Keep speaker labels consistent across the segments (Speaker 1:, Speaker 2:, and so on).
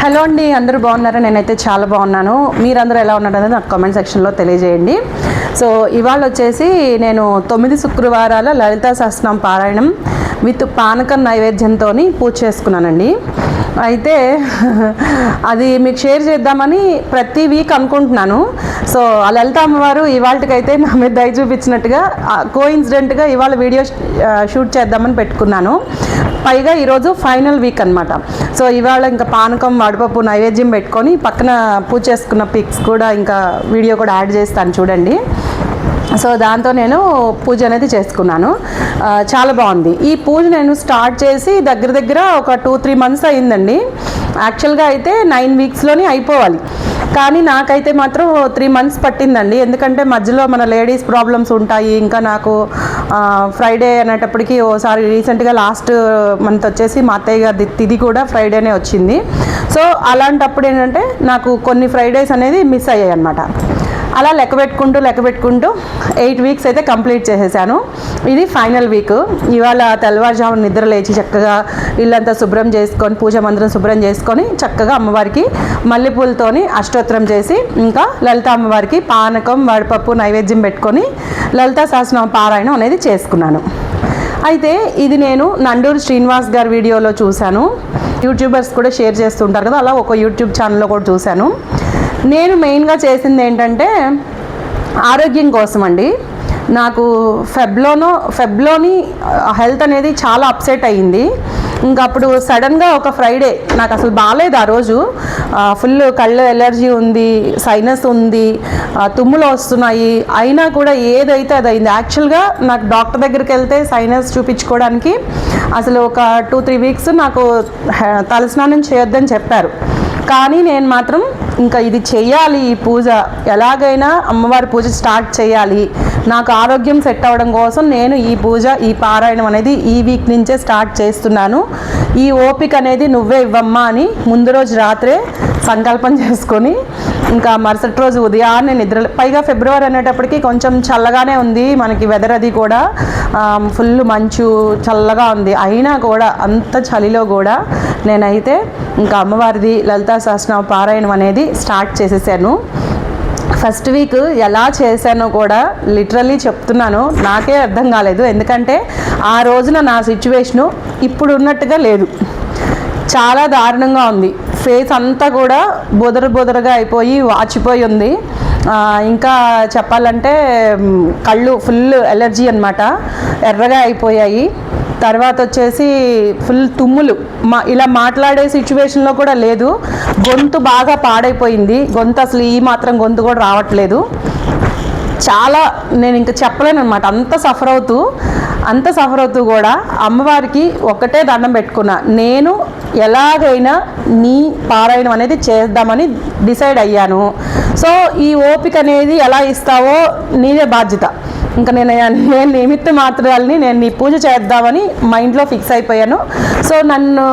Speaker 1: Hello అండి అందరూ బాగున్నారా? నేనైతే చాలా బాగున్నాను. మీరందరూ ఎలా ఉన్నారు అనేది నాకు కామెంట్ సెక్షన్లో తెలియజేయండి. సో ఇవాళ వచ్చేసి నేను తొమ్మిది శుక్రవారాల లలితా సహస్రం పారాయణం విత్ పానకం నైవేద్యంతో పూజ చేసుకున్నానండి. అయితే అది మీకు షేర్ చేద్దామని ప్రతి వీక్ అనుకుంటున్నాను. సో ఆ లలిత అమ్మవారు ఇవాళకైతే నా మీద దయ చూపించినట్టుగా కో ఇన్సిడెంట్గా ఇవాళ వీడియో షూట్ చేద్దామని పెట్టుకున్నాను. పైగా ఈరోజు ఫైనల్ వీక్ అనమాట సో ఇవాళ ఇంకా పానకం వడపప్పు నైవేద్యం పెట్టుకొని పక్కన పూజ చేసుకున్న పిక్స్ కూడా ఇంకా వీడియో కూడా యాడ్ చేస్తాను చూడండి. సో దాంతో నేను పూజ అనేది చేసుకున్నాను. చాలా బాగుంది. ఈ పూజ నేను స్టార్ట్ చేసి దగ్గర దగ్గర ఒక టూ త్రీ మంత్స్ అయిందండి. యాక్చువల్గా అయితే నైన్ వీక్స్లోనే అయిపోవాలి. కానీ నాకైతే మాత్రం త్రీ మంత్స్ పట్టిందండి. ఎందుకంటే మధ్యలో మన లేడీస్ ప్రాబ్లమ్స్ ఉంటాయి. ఇంకా నాకు ఫ్రైడే అనేటప్పటికి ఓసారి రీసెంట్గా లాస్ట్ మంత్ వచ్చేసి మా అత్తయ్య గారి తిది కూడా ఫ్రైడేనే వచ్చింది. సో అలాంటప్పుడు ఏంటంటే నాకు కొన్ని ఫ్రైడేస్ అనేది మిస్ అయ్యాయి అనమాట అలా లెక్క పెట్టుకుంటూ లెక్క పెట్టుకుంటూ ఎయిట్ వీక్స్ అయితే కంప్లీట్ చేసేసాను. ఇది ఫైనల్ వీక్. ఇవాళ తెల్లవారుజామున నిద్ర లేచి చక్కగా ఇల్లంతా శుభ్రం చేసుకొని పూజ మందిరం శుభ్రం చేసుకొని చక్కగా అమ్మవారికి మల్లెపూలతోని అష్టోత్తరం చేసి ఇంకా లలిత అమ్మవారికి పానకం వడపప్పు నైవేద్యం పెట్టుకొని లలితా సహస్రనామ పారాయణం అనేది చేసుకున్నాను. అయితే ఇది నేను నండూరు శ్రీనివాస్ గారి వీడియోలో చూశాను. యూట్యూబర్స్ కూడా షేర్ చేస్తుంటారు కదా అలా ఒక యూట్యూబ్ ఛానల్లో కూడా చూశాను. నేను మెయిన్గా చేసింది ఏంటంటే ఆరోగ్యం కోసం అండి నాకు ఫెబ్లోనో ఫెబ్లోని హెల్త్ అనేది చాలా అప్సెట్ అయ్యింది. ఇంకా అప్పుడు సడన్గా ఒక ఫ్రైడే నాకు అసలు బాగాలేదు ఆ రోజు. ఫుల్ కళ్ళు ఎలర్జీ ఉంది సైనస్ ఉంది తుమ్ములు వస్తున్నాయి. అయినా కూడా ఏదైతే అది అయింది యాక్చువల్గా నాకు డాక్టర్ దగ్గరికి వెళ్తే సైనస్ చూపించుకోవడానికి అసలు ఒక టూ త్రీ వీక్స్ నాకు తలస్నానం చేయొద్దని చెప్పారు. కానీ నేను మాత్రం ఇంకా ఇది చేయాలి ఈ పూజ. ఎలాగైనా అమ్మవారి పూజ స్టార్ట్ చేయాలి. నాకు ఆరోగ్యం సెట్ అవ్వడం కోసం నేను ఈ పూజ ఈ పారాయణం అనేది ఈ వీక్ నుంచే స్టార్ట్ చేస్తున్నాను. ఈ ఓపిక అనేది నువ్వే ఇవ్వమ్మా అని ముందు రోజు రాత్రే సంకల్పం చేసుకొని ఇంకా మరుసటి రోజు ఉదయాన్నే నిద్ర పైగా ఫిబ్రవరి అనేటప్పటికి కొంచెం చల్లగానే ఉంది మనకి వెదర్ అది కూడా. ఫుల్ మంచు చల్లగా ఉంది. అయినా కూడా అంత చలిలో కూడా నేనైతే ఇంకా అమ్మవారిది లలితా సహస్రనామ పారాయణం అనేది స్టార్ట్ చేసేసాను. ఫస్ట్ వీక్ ఎలా చేశానో కూడా లిటరల్లీ చెప్తున్నాను. నాకే అర్థం కాలేదు. ఎందుకంటే ఆ రోజున నా సిచ్యువేషను ఇప్పుడు ఉన్నట్టుగా లేదు. చాలా దారుణంగా ఉంది. ఫేస్ అంతా కూడా బుదర బుదరగా అయిపోయి వాచిపోయి ఉంది. ఇంకా చెప్పాలంటే కళ్ళు ఫుల్ ఎలర్జీ అనమాట ఎర్రగా అయిపోయాయి. తర్వాత వచ్చేసి ఫుల్ తుమ్ములు. మా ఇలా మాట్లాడే సిచ్యువేషన్లో కూడా లేదు. గొంతు బాగా పాడైపోయింది. గొంతు అసలు ఈ మాత్రం గొంతు కూడా రావట్లేదు. చాలా నేను ఇంకా చెప్పలేను అనమాట అంత సఫర్ అవుతూ అంత సఫర్ అవుతూ కూడా అమ్మవారికి ఒక్కటే దండం పెట్టుకున్నా. నేను ఎలాగైనా నీ పారాయణం అనేది చేద్దామని డిసైడ్ అయ్యాను. సో ఈ ఓపిక అనేది ఎలా ఇస్తావో నీదే బాధ్యత. ఇంకా నేను నేను నిమిత్త మాత్రాలని నేను నీ పూజ చేద్దామని మైండ్లో ఫిక్స్ అయిపోయాను. సో నన్ను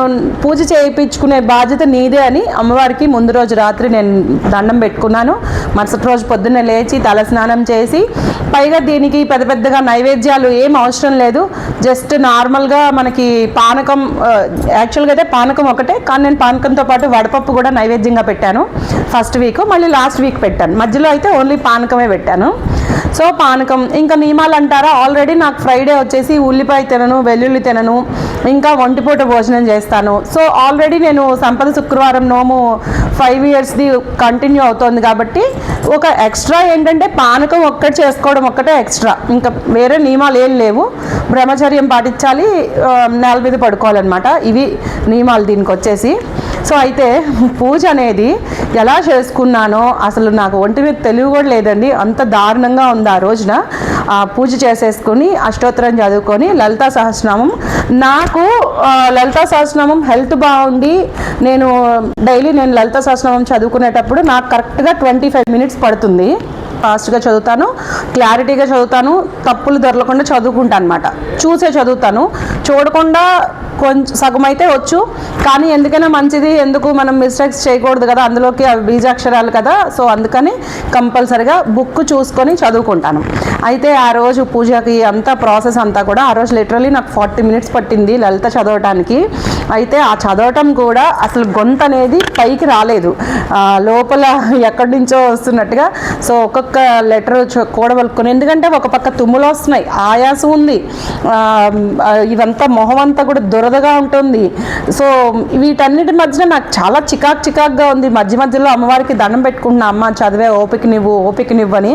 Speaker 1: పూజ చేయించుకునే బాధ్యత నీదే అని అమ్మవారికి ముందు రోజు రాత్రి నేను దండం పెట్టుకున్నాను. మరుసటి రోజు పొద్దున్నే లేచి తల స్నానం చేసి పైగా దీనికి పెద్ద పెద్దగా నైవేద్యాలు ఏం అవసరం లేదు. జస్ట్ నార్మల్గా మనకి పానకం యాక్చువల్గా అయితే పానకం ఒకటే కానీ నేను పానకంతో పాటు వడపప్పు కూడా నైవేద్యంగా పెట్టాను. ఫస్ట్ వీక్ మళ్ళీ లాస్ట్ వీక్ పెట్టాను. మధ్యలో అయితే ఓన్లీ పానకమే పెట్టాను. సో పానకం ఇంకా నియమాలు అంటారా? ఆల్రెడీ నాకు ఫ్రైడే వచ్చేసి ఉల్లిపాయ తినను వెల్లుల్లి తినను ఇంకా ఒంటిపూట భోజనం చేస్తాను. సో ఆల్రెడీ నేను సంపద శుక్రవారం నోము ఫైవ్ ఇయర్స్ది కంటిన్యూ అవుతోంది కాబట్టి ఒక ఎక్స్ట్రా ఏంటంటే పానకం ఒక్కటి చేసుకోవడం ఒక్కటే ఎక్స్ట్రా ఇంకా వేరే నియమాలు ఏం లేవు. బ్రహ్మచర్యం పాటించాలి నెల నేల మీద పడుకోవాలన్నమాట. ఇవి నియమాలు దీనికి వచ్చేసి. సో అయితే పూజ అనేది ఎలా చేసుకున్నానో అసలు నాకు ఒంటి మీద తెలివి కూడా లేదండి. అంత దారుణంగా ఉంది ఆ రోజున. పూజ చేసేసుకొని అష్టోత్తరం చదువుకొని లలితా సహస్రనామం. నాకు లలిత లలితా సహస్రనామం హెల్త్ బాగుండి నేను డైలీ నేను లలితా సహస్రనామం చదువుకునేటప్పుడు నాకు కరెక్ట్గా ట్వంటీ ఫైవ్ మినిట్స్ పడుతుంది. ఫాస్ట్గా చదువుతాను క్లారిటీగా చదువుతాను తప్పులు దొరలకుండా చదువుకుంటాను అనమాట చూసే చదువుతాను. చూడకుండా కొంచెం సగం అయితే వచ్చు కానీ ఎందుకైనా మంచిది ఎందుకు మనం మిస్టేక్స్ చేయకూడదు కదా అందులోకి అవి బీజాక్షరాలు కదా సో అందుకని కంపల్సరిగా బుక్ చూసుకొని చదువుకుంటాను. అయితే ఆ రోజు పూజకి అంతా ప్రాసెస్ అంతా కూడా ఆ రోజు లిటరలీ నాకు ఫార్టీ మినిట్స్ పట్టింది లలిత చదవటానికి. అయితే ఆ చదవటం కూడా అసలు గొంత అనేది పైకి రాలేదు. లోపల ఎక్కడి నుంచో వస్తున్నట్టుగా సో ఒక్కొక్క లెటర్ కూడవలుకుని ఎందుకంటే ఒక పక్క తుమ్ములు వస్తున్నాయి ఆయాసం ఉంది. ఇదంతా మొహం అంతా కూడా దురదగా ఉంటుంది. సో వీటన్నిటి మధ్యన నాకు చాలా చికాక్ చికాక్గా ఉంది. మధ్య మధ్యలో అమ్మవారికి దండం పెట్టుకుంటున్నా అమ్మ చదివే ఓపిక నువ్వు ఓపిక నువ్వని.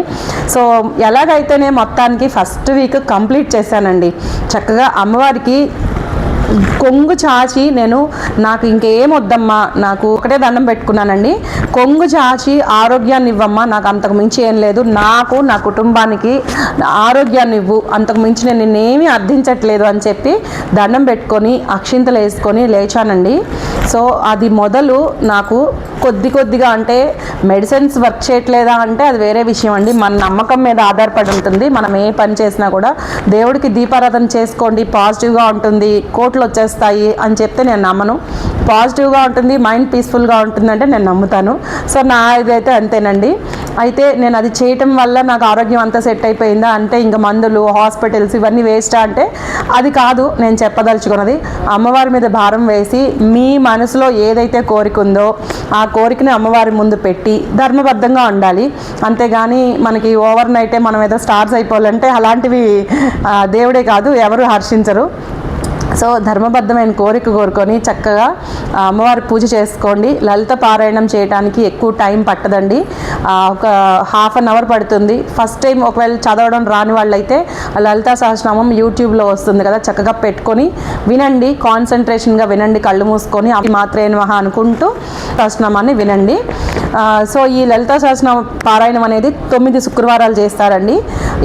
Speaker 1: సో ఎలాగైతేనే మొత్తానికి ఫస్ట్ వీక్ కంప్లీట్ చేశానండి. చక్కగా అమ్మవారికి కొంగు చాచి నేను నాకు ఇంకేం వద్దమ్మా నాకు ఒకటే దండం పెట్టుకున్నానండి. కొంగు చాచి ఆరోగ్యాన్ని ఇవ్వమ్మా నాకు అంతకు మించి ఏం లేదు. నాకు నా కుటుంబానికి ఆరోగ్యాన్ని ఇవ్వు. అంతకు మించి నేను నిన్నేమీ అర్థించట్లేదు అని చెప్పి దండం పెట్టుకొని అక్షింతలు వేసుకొని లేచానండి. సో అది మొదలు నాకు కొద్ది కొద్దిగా అంటే మెడిసిన్స్ వర్క్ చేయట్లేదా అంటే అది వేరే విషయం అండి. మన నమ్మకం మీద ఆధారపడి ఉంటుంది. మనం ఏ పని చేసినా కూడా దేవుడికి దీపారాధన చేసుకోండి పాజిటివ్గా ఉంటుంది కోట్లు వచ్చేస్తాయి అని చెప్తే నేను నమ్మను. పాజిటివ్గా ఉంటుంది మైండ్ పీస్ఫుల్గా ఉంటుందంటే నేను నమ్ముతాను. సో నా ఇదైతే అంతేనండి. అయితే నేను అది చేయటం వల్ల నాకు ఆరోగ్యం అంతా సెట్ అయిపోయిందా అంటే ఇంకా మందులు హాస్పిటల్స్ ఇవన్నీ వేస్టా అంటే అది కాదు. నేను చెప్పదలుచుకున్నది అమ్మవారి మీద భారం వేసి మీ మనసులో ఏదైతే కోరిక ఉందో ఆ కోరికని అమ్మవారి ముందు పెట్టి ధర్మబద్ధంగా ఉండాలి. అంతేగాని మనకి ఓవర్ నైటే మనం ఏదో స్టార్స్ అయిపోవాలంటే అలాంటివి దేవుడే కాదు ఎవరు హర్షించరు. సో ధర్మబద్ధమైన కోరిక కోరుకొని చక్కగా అమ్మవారి పూజ చేసుకోండి. లలిత పారాయణం చేయడానికి ఎక్కువ టైం పట్టదండి. ఒక హాఫ్ అన్ అవర్ పడుతుంది. ఫస్ట్ టైం ఒకవేళ చదవడం రాని వాళ్ళైతే లలిత సహస్రనామం యూట్యూబ్లో వస్తుంది కదా చక్కగా పెట్టుకొని వినండి. కాన్సన్ట్రేషన్గా వినండి కళ్ళు మూసుకొని అవి మాత్రే మహా అనుకుంటూ సహస్రనామాన్ని వినండి. సో ఈ లలిత సహస్రనామ పారాయణం అనేది తొమ్మిది శుక్రవారాలు చేస్తారండి.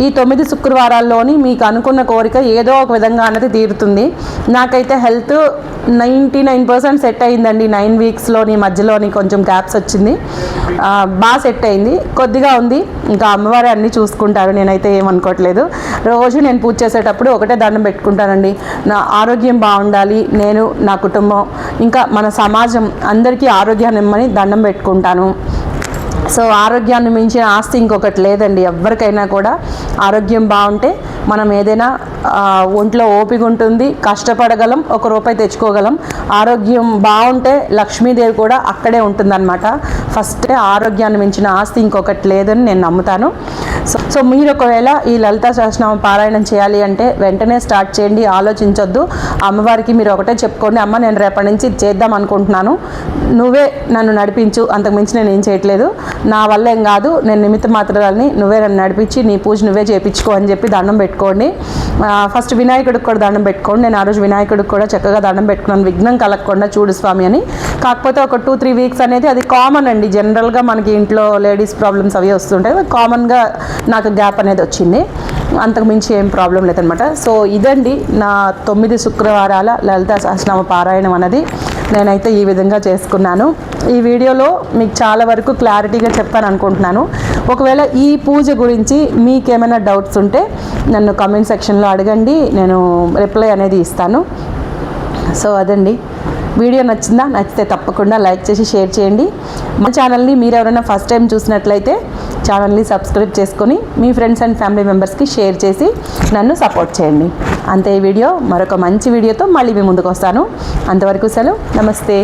Speaker 1: ఈ తొమ్మిది శుక్రవారాల్లోని మీకు అనుకున్న కోరిక ఏదో ఒక విధంగా అనేది తీరుతుంది. నాకైతే health ninety nine percent set అయిందండి. నైన్ వీక్స్లోని మధ్యలోని కొంచెం గ్యాప్స్ వచ్చింది. బాగా సెట్ అయింది. కొద్దిగా ఉంది. ఇంకా అమ్మవారే అన్నీ చూసుకుంటారు. నేనైతే ఏమనుకోవట్లేదు రోజు నేను పూజ చేసేటప్పుడు ఒకటే దండం పెట్టుకుంటానండి. నా ఆరోగ్యం బాగుండాలి. నేను నా కుటుంబం ఇంకా మన సమాజం అందరికీ ఆరోగ్యాన్ని ఇమ్మని దండం పెట్టుకుంటాను. సో ఆరోగ్యాన్ని మించిన ఆస్తి ఇంకొకటి లేదండి. ఎవరికైనా కూడా ఆరోగ్యం బాగుంటే మనం ఏదైనా ఒంట్లో ఓపిక ఉంటుంది కష్టపడగలం ఒక రూపాయి తెచ్చుకోగలం. ఆరోగ్యం బాగుంటే లక్ష్మీదేవి కూడా అక్కడే ఉంటుందన్నమాట. ఫస్ట్ ఆరోగ్యాన్ని మించిన ఆస్తి ఇంకొకటి లేదని నేను నమ్ముతాను. సో సో మీరు ఒకవేళ ఈ లలితా సహస్రనామ పారాయణం చేయాలి అంటే వెంటనే స్టార్ట్ చేయండి ఆలోచించొద్దు. అమ్మవారికి మీరు ఒకటే చెప్పుకోండి అమ్మ నేను రేపటి నుంచి చేద్దాం అనుకుంటున్నాను. నువ్వే నన్ను నడిపించు. అంతకుమించి నేను ఏం చేయట్లేదు. నా వల్ల ఏం కాదు నేను నిమిత్త మాత్రాలని నువ్వే నన్ను నడిపించి నీ పూజ నువ్వే చేయించుకో అని చెప్పి దండం పెట్టుకోండి. ఫస్ట్ వినాయకుడికి కూడా దండం పెట్టుకోండి. నేను ఆ రోజు వినాయకుడికి కూడా చక్కగా దండం పెట్టుకున్నాను. విఘ్నం కలగకుండా చూడు స్వామి అని. కాకపోతే ఒక టూ త్రీ వీక్స్ అనేది అది కామన్ అండి. జనరల్గా మనకి ఇంట్లో లేడీస్ ప్రాబ్లమ్స్ అవి వస్తుంటాయి. కామన్గా నాకు గ్యాప్ అనేది వచ్చింది. అంతకు మించి ఏం ప్రాబ్లం లేదనమాట సో ఇదండి నా తొమ్మిది శుక్రవారాల లలిత సహస్రనామ పారాయణం అనేది నేనైతే ఈ విధంగా చేసుకున్నాను. ఈ వీడియోలో మీకు చాలా వరకు క్లారిటీగా చెప్పాను అనుకుంటున్నాను ఒకవేళ ఈ పూజ గురించి మీకేమైనా డౌట్స్ ఉంటే నన్ను కామెంట్ సెక్షన్లో అడగండి నేను రిప్లై అనేది ఇస్తాను. సో అదండి. వీడియో నచ్చిందా? నచ్చితే తప్పకుండా లైక్ చేసి షేర్ చేయండి. మా ఛానల్ని మీరు ఎవరైనా ఫస్ట్ టైం చూసినట్లయితే ఛానల్ని సబ్స్క్రైబ్ చేసుకొని మీ ఫ్రెండ్స్ అండ్ ఫ్యామిలీ మెంబర్స్కి షేర్ చేసి నన్ను సపోర్ట్ చేయండి. అంతే ఈ వీడియో. మరొక మంచి వీడియోతో మళ్ళీ మీ ముందుకు వస్తాను. అంతవరకు సెలవు. నమస్తే.